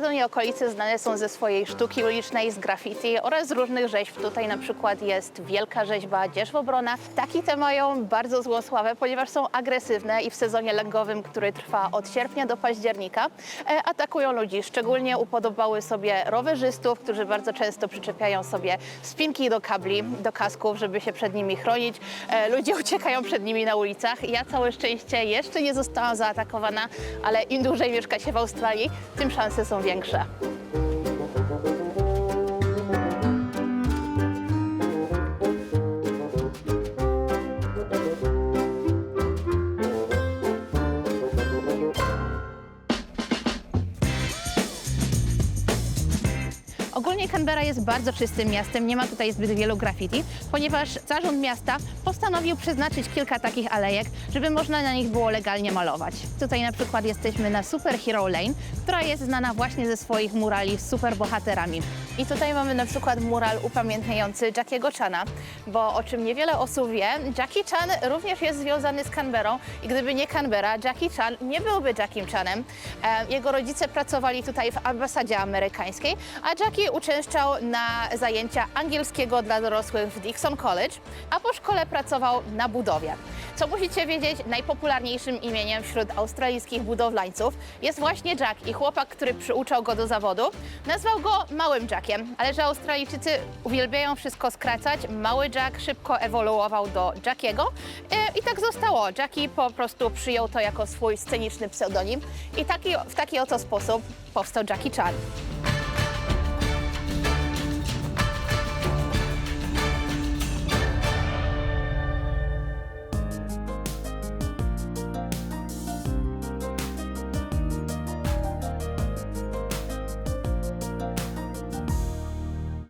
Stadon i okolice znane są ze swojej sztuki ulicznej, z graffiti oraz różnych rzeźb. Tutaj na przykład jest wielka rzeźba Dzierżwobrona. Ptaki te mają bardzo złą sławę, ponieważ są agresywne i w sezonie lęgowym, który trwa od sierpnia do października, e, atakują ludzi. Szczególnie upodobały sobie rowerzystów, którzy bardzo często przyczepiają sobie spinki do kabli, do kasków, żeby się przed nimi chronić. E, Ludzie uciekają przed nimi na ulicach. Ja całe szczęście jeszcze nie zostałam zaatakowana, ale im dłużej mieszka się w Australii, tym szanse są większe większe. Ogólnie Canberra jest bardzo czystym miastem, nie ma tutaj zbyt wielu graffiti, ponieważ zarząd miasta postanowił przeznaczyć kilka takich alejek, żeby można na nich było legalnie malować. Tutaj na przykład jesteśmy na Super Hero Lane, która jest znana właśnie ze swoich murali z superbohaterami. I tutaj mamy na przykład mural upamiętniający Jackiego Chana, bo o czym niewiele osób wie, Jackie Chan również jest związany z Canberrą i gdyby nie Canberra, Jackie Chan nie byłby Jackiem Chanem. E, Jego rodzice pracowali tutaj w ambasadzie amerykańskiej, a Jackie uczęszczał na zajęcia angielskiego dla dorosłych w Dixon College, a po szkole pracował na budowie. Co musicie wiedzieć, najpopularniejszym imieniem wśród australijskich budowlańców jest właśnie Jack i chłopak, który przyuczał go do zawodu, nazwał go Małym Jackiem, ale że Australijczycy uwielbiają wszystko skracać, Mały Jack szybko ewoluował do Jackiego e, i tak zostało. Jackie po prostu przyjął to jako swój sceniczny pseudonim i taki, w taki oto sposób powstał Jackie Chan.